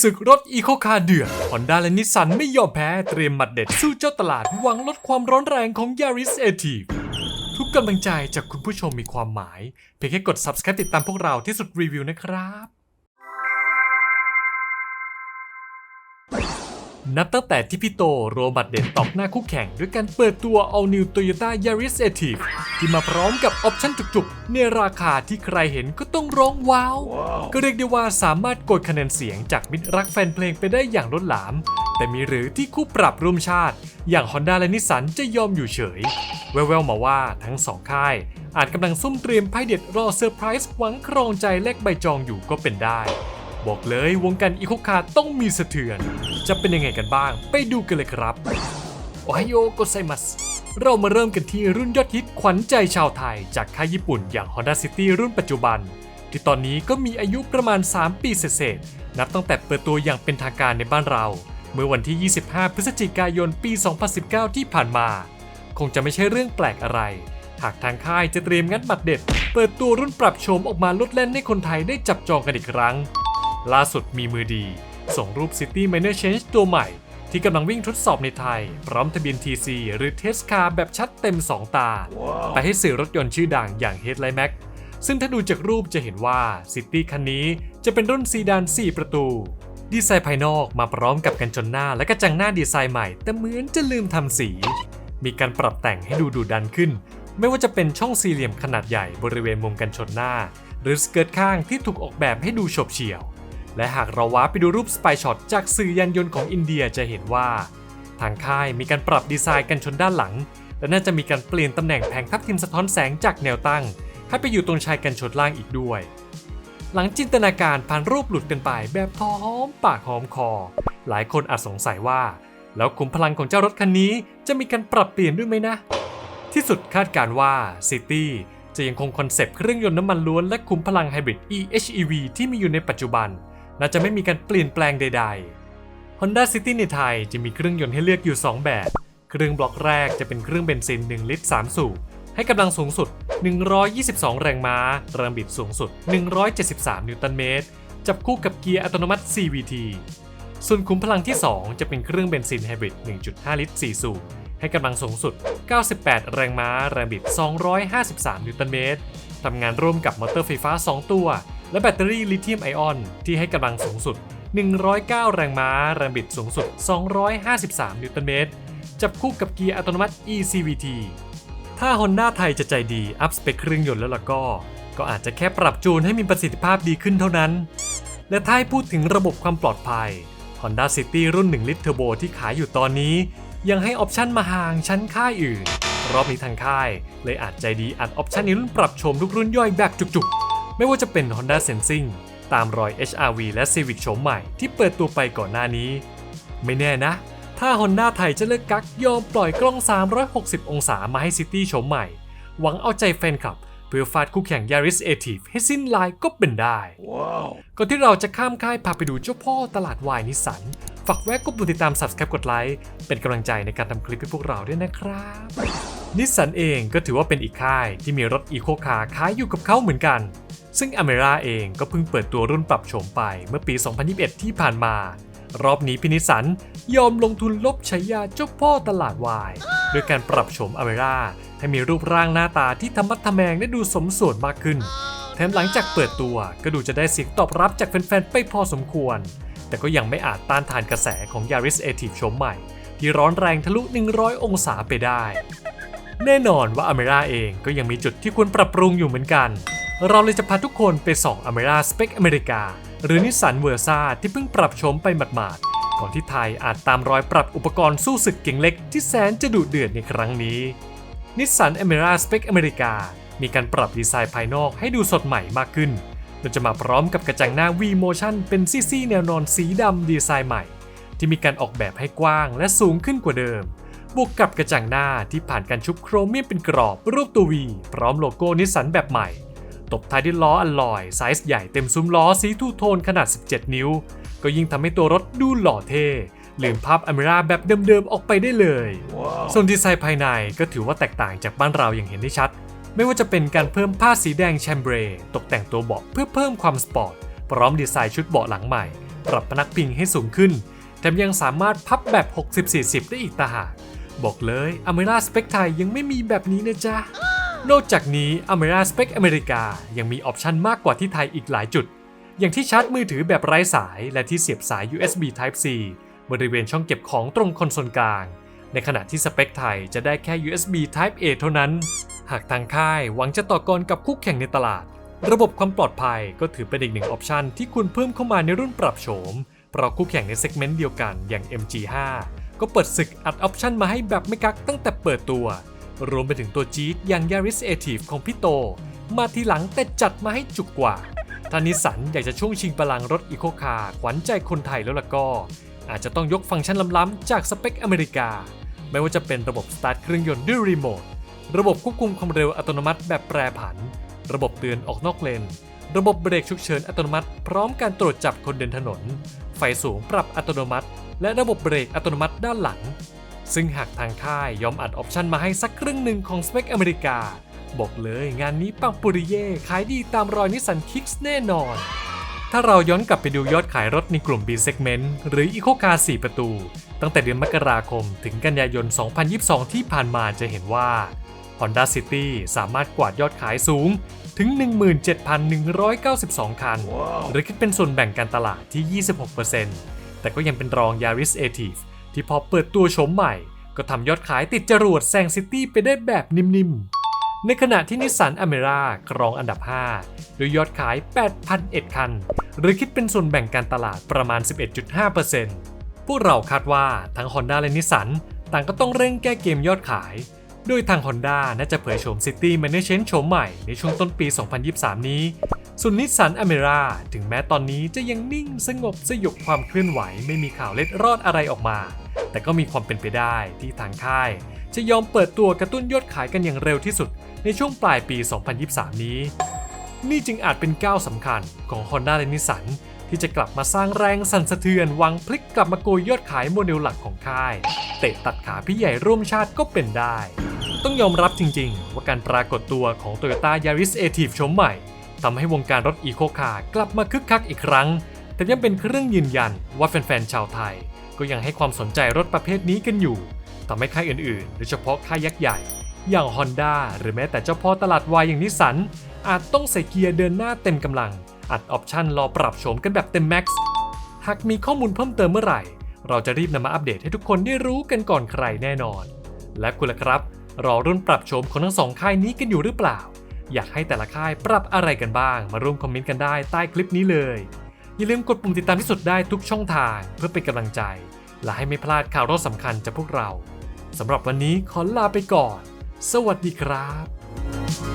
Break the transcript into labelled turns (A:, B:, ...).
A: ศึกรถอีโคคาร์เดือดฮอนด้าและนิสสันไม่ยอมแพ้เตรียมหมัดเด็ดสู้เจ้าตลาดหวังลดความร้อนแรงของ Yaris a t i v ทุกกำลังใจจากคุณผู้ชมมีความหมาย เพียงแค่กด subscribe ติดตามพวกเราที่สุดรีวิวนะครับ นับตั้งแต่ที่พี่โตโรบัตเด่นตอกหน้าคู่แข่ง ด้วยการเปิดตัว All New Toyota Yaris a t i v ที่มาพร้อมกับออปชั่นจุกๆ ในราคาที่ใครเห็นก็ต้องร้องว้าว ก็เรียกได้ว่าสามารถกดคะแนนเสียงจากมิตรรักแฟนเพลงไปได้อย่างล้นหลาม แต่มีหรือที่คู่ปรับร่วมชาติ อย่าง Honda และนิสสันจะยอมอยู่เฉย แววๆมาว่าทั้งสองค่าย อาจกำลังซุ่มเตรียมไพ่เด็ดรอเซอร์ไพรส์หวังครองใจแลกใบจองอยู่ก็เป็นได้ บอกเลยวงการอีโคคาต้องมีสะเทือน จะเป็นยังไงกันบ้าง ไปดูกันเลยครับ โอไฮโอโกไซมัสเรามาเริ่มกันที่รุ่นยอดฮิตขวัญใจชาวไทย จากค่ายญี่ปุ่นอย่าง Honda City รุ่นปัจจุบัน ที่ตอนนี้ก็มีอายุประมาณ 3 ปีเศษนับตั้งแต่เปิดตัวอย่างเป็นทางการในบ้านเรา เมื่อวันที่ 25 พฤศจิกายนปี 2019 ที่ผ่านมา คงจะไม่ใช่เรื่องแปลกอะไร หากทางค่ายจะเตรียมงัดบัตเด็ด เปิดตัวรุ่นปรับโฉมออกมาลดแล่นให้คนไทยได้จับจองกันอีกครั้ง ล่าสุดมีมือดี ส่งรูป City Minor Change ตัวใหม่ ที่กำลังวิ่งทดสอบในไทย พร้อมทะเบียน TC หรือ Test Car แบบชัดเต็ม 2 ตาไปให้สื่อรถยนต์ชื่อดังอย่าง Headlight Max ซึ่งถ้าดูจากรูปจะเห็นว่า City คันนี้จะเป็นรุ่นซีดาน 4 ประตู ดีไซน์ภายนอกมาพร้อมกับกันชนหน้าและกระจังหน้าดีไซน์ใหม่ แต่เหมือนจะลืมทำสี มีการปรับแต่งให้ดูดุดันขึ้น ไม่ว่าจะเป็นช่องสี่เหลี่ยมขนาดใหญ่บริเวณมุมกันชนหน้า หรือสเกิร์ตข้างที่ถูกออกแบบให้ดูโฉบเฉี่ยว และหากเราว้าไปดูรูปสปายช็อตจากสื่อยานยนต์ของอินเดียจะเห็นว่า ทางค่ายมีการปรับดีไซน์กันชนด้านหลัง และน่าจะมีการเปลี่ยนตำแหน่งแผงทับทิมสะท้อนแสงจากแนวตั้ง ให้ไปอยู่ตรงชายกันชนล่างอีกด้วย หลังจินตนาการผ่านรูปหลุดกันไปแบบพอหอมปากหอมคอ หลายคนอาจสงสัยว่า แล้วขุมพลังของเจ้ารถคันนี้จะมีการปรับเปลี่ยนด้วยไหมนะ ที่สุดคาดการว่า City จะยังคงคอนเซปต์เครื่องยนต์น้ำมันล้วนและขุมพลังไฮบริด eHEV ที่มีอยู่ในปัจจุบัน น่าจะไม่มีการเปลี่ยนแปลงใด ๆ Honda City ในไทยจะมีเครื่องยนต์ให้เลือกอยู่ 2 แบบ เครื่องบล็อกแรกจะเป็นเครื่องเบนซิน 1 ลิตร 3 สูบให้กำลังสูงสุด 122 แรงม้าแรงบิดสูงสุด 173 นิวตันเมตร จับคู่กับเกียร์อัตโนมัติ CVT ส่วนขุมพลังที่ 2 จะเป็นเครื่องเบนซินไฮบริด 1.5 ลิตร 4 สูบ ให้กำลังสูงสุด 98 แรงม้า แรงบิด 253 นิวตันเมตร ทำงานร่วมกับมอเตอร์ไฟฟ้า 2 ตัว และแบตเตอรี่ลิเธียมไอออนที่ให้กำลังสูงสุด 109 แรงม้า แรงบิดสูงสุด 253 นิวตันเมตร จับคู่กับเกียร์อัตโนมัติ eCVT ถ้า Honda ไทยจะใจดี อัพสเปคเครื่องยนต์แล้วล่ะก็ ก็อาจจะแค่ปรับจูนให้มีประสิทธิภาพดีขึ้นเท่านั้น และถ้าให้พูดถึงระบบความปลอดภัย Honda City รุ่น 1 ลิตรเทอร์โบที่ขายอยู่ตอนนี้ ยังให้ออปชันมาห่างชั้นค่ายอื่น รอบนี้ทางค่าย เลยอาจใจดีอัดออปชันในรุ่นปรับโฉมทุกรุ่นย่อยแบบจุกๆ ไม่ว่าจะเป็น Honda Sensing ตามรอย HRV และ Civic โฉมใหม่ที่เปิดตัวไปก่อนหน้านี้ ไม่แน่นะ ถ้า Honda ไทยจะเลิกกักยอมปล่อยกล้อง 360 องศามาให้ City โฉมใหม่ หวังเอาใจแฟนคลับ เพื่อฟาดคู่แข่ง Yaris a t i v ให้สิ้นลายก็เป็นได้ก่อนที่เราจะข้ามค่ายพาไปดูเจ้าพ่อตลาดวายนิสสันฝากแวะกดติดตาม Subscribe กดไลค์เป็นกำลังใจในการทำคลิปให้พวกเราด้วยนะครับนิสสันเองก็ถือว่าเป็นอีกค่ายที่มีรถอีโคคาร์ขายอยู่กับเขาเหมือนกัน ซึ่งอเมราเองก็เพิ่งเปิดตัวรุ่นปรับโฉมไปเมื่อปี 2021 ที่ผ่านมา รอบนี้พินิสันยอมลงทุนลบฉายาเจ้าพ่อตลาดวายโดยการปรับโฉมอเมราให้มีรูปร่างหน้าตาที่ธรรมัดทะแมงและดูสมส่วนมากขึ้น แถมหลังจากเปิดตัวก็ดูจะได้เสียงตอบรับจากแฟนๆไปพอสมควร แต่ก็ยังไม่อาจต้านทานกระแสของ Yaris a t i v โฉมใหม่ ที่ร้อนแรงทะลุ 100 องศาไปได้ แน่นอนว่าอเมราเองก็ยังมีจุดที่ควรปรับปรุงอยู่เหมือนกัน เราเลยจะพาทุกคนไปส่องอเมราสเปคอเมริกา หรือนิสสันเวอร์ซาที่เพิ่งปรับโฉมไปหมาดๆ ก่อนที่ไทยอาจตามรอยปรับอุปกรณ์สู้ศึกเก่งเล็กที่แสนจะดุเดือดในครั้งนี้นิสสันอเมราสเปคอเมริกามีการปรับดีไซน์ภายนอกให้ดูสดใหม่มากขึ้นโดยจะมาพร้อมกับกระจังหน้า V Motion เป็นซี่ๆแนวนอนสีดำดีไซน์ใหม่ ที่มีการออกแบบให้กว้างและสูงขึ้นกว่าเดิม บวกกับกระจังหน้าที่ผ่านการชุบโครเมียมเป็นกรอบรูปตัว V พร้อมโลโก้นิสสันแบบใหม่ ตบท้ายด้วยล้ออัลลอยไซส์ใหญ่เต็มซุ้มล้อสีทูโทนขนาด 17 นิ้ว ก็ยิ่งทำให้ตัวรถดูหล่อเท่ลืมภาพอเมราแบบเดิมๆออกไปได้เลยส่วนดีไซน์ภายในก็ถือว่าแตกต่างจากบ้านเราอย่างเห็นได้ชัด ไม่ว่าจะเป็นการเพิ่มผ้าสีแดงแชมเบรตกแต่งตัวเบาะเพื่อเพิ่มความสปอร์ต พร้อมดีไซน์ชุดเบาะหลังใหม่ ปรับพนักพิงให้สูงขึ้น แถมยังสามารถพับแบบ 60-40 ได้อีกต่างหาก บอกเลยอเมร่าสเปคไทยยังไม่มีแบบนี้นะจ๊ะ นอกจากนี้อเมร่าสเปคอเมริกายังมีออปชันมากกว่าที่ไทยอีกหลายจุด อย่างที่ชาร์จมือถือแบบไร้สาย และที่เสียบสาย USB Type C บริเวณช่องเก็บของตรงคอนโซลกลาง ในขณะที่สเปคไทยจะได้แค่ USB Type A เท่านั้น หากทางค่ายหวังจะต่อกรกับคู่แข่งในตลาด ระบบความปลอดภัยก็ถือเป็นอีกหนึ่งออปชันที่คุณเพิ่มเข้ามาในรุ่นปรับโฉมเพราะคู่แข่งในเซกเมนต์เดียวกันอย่าง MG5 ก็เปิดศึกอัดออปชันมาให้แบบไม่กักตั้งแต่เปิดตัว รวมไปถึงตัวจี๊ดอย่าง Yaris a t i v e ของพี่โต มาทีหลังแต่จัดมาให้จุกกว่าถ้านิสสันอยากจะช่วงชิงพลังรถอีโคคาร์ขวัญใจคนไทยแล้วล่ะก็ อาจจะต้องยกฟังก์ชันล้ำๆจากสเปคอเมริกา ไม่ว่าจะเป็นระบบสตาร์ทเครื่องยนต์ด้วยรีโมทระบบควบคุมความเร็วอัตโนมัติแบบแปรผัน ระบบเตือนออกนอกเลน ระบบเบรกฉุกเฉินอัตโนมัติ พร้อมการตรวจจับคนเดินถนน ไฟสูงปรับอัตโนมัติ และระบบเบรกอัตโนมัติด้านหลัง ซึ่งหากทางค่ายยอมอัดออปชันมาให้สักครึ่งหนึ่งของสเปคอเมริกา บอกเลยงานนี้ปังปุริเย่ขายดีตามรอยนิสสันคิกส์แน่นอน ถ้าเราย้อนกลับไปดูยอดขายรถในกลุ่ม B segment หรือ Eco Car 4 ประตู ตั้งแต่เดือนมกราคมถึงกันยายน 2022 ที่ผ่านมาจะเห็นว่า Honda City สามารถกวาดยอดขายสูงถึง 17,192 คัน หรือคิดเป็นส่วนแบ่งการตลาดที่ 26% แต่ก็ยังเป็นรอง Yaris a t i v ที่พอเปิดตัวโฉมใหม่ ก็ทำยอดขายติดจรวดแซงซิตี้ไปได้แบบนิ่มๆ ในขณะที่นิสสันอเมร่าครองอันดับ5โดยยอดขาย 8,001 คัน หรือคิดเป็นส่วนแบ่งการตลาดประมาณ 11.5%พวกเราคาดว่าทั้ง Honda และนิสสันต่างก็ต้องเร่งแก้เกมยอดขาย โดยทาง Honda น่าจะเผยโฉม City Management โฉมใหม่ในช่วงต้นปี 2023 นี้ ส่วนนิสสันอเมราถึงแม้ตอนนี้จะยังนิ่งสงบสยบความเคลื่อนไหวไม่มีข่าวเล็ดรอดอะไรออกมา แต่ก็มีความเป็นไปได้ที่ทางค่าย จะยอมเปิดตัวกระตุ้นยอดขายกันอย่างเร็วที่สุด ในช่วงปลายปี 2023 นี้ นี่จึงอาจเป็นก้าวสำคัญของ Honda และนิสสันที่จะกลับมาสร้างแรงสั่นสะเทือนวังพลิกกลับมาโกยยอดขายโมเดลหลักของค่าย เตะตัดขาพี่ใหญ่ร่วมชาติก็เป็นได้ ต้องยอมรับจริง ๆ ว่าการปรากฏตัวของ Toyota Yaris a t i v โฉมใหม่ ทำให้วงการรถอีโคคาร์กลับมาคึกคักอีกครั้ง แต่ยังเป็นเครื่องยืนยันว่าแฟนๆชาวไทย ก็ยังให้ความสนใจรถประเภทนี้กันอยู่ทำให้ค่ายอื่นๆ โดยเฉพาะค่ายยักษ์ใหญ่ อย่าง Honda หรือแม้แต่เจ้าพ่อตลาดวายอย่างนิสสันอาจต้องใส่เกียร์เดินหน้าเต็มกำลัง อัดออปชันรอปรับโฉมกันแบบเต็มแม็กซ์หากมีข้อมูลเพิ่มเติมเมื่อไหร่ เราจะรีบนำมาอัปเดตให้ทุกคนได้รู้กันก่อนใครแน่นอน และคุณล่ะครับ รอรุ่นปรับโฉมของทั้งสองค่ายนี้กันอยู่หรือเปล่า อยากให้แต่ละค่ายปรับอะไรกันบ้าง มาร่วมคอมเมนต์กันได้ใต้คลิปนี้เลย อย่าลืมกดปุ่มติดตามที่สุดได้ทุกช่องทางเพื่อเป็นกำลังใจ และให้ไม่พลาดข่าวรถสำคัญจากพวกเราสำหรับวันนี้ขอลาไปก่อน สวัสดีครับ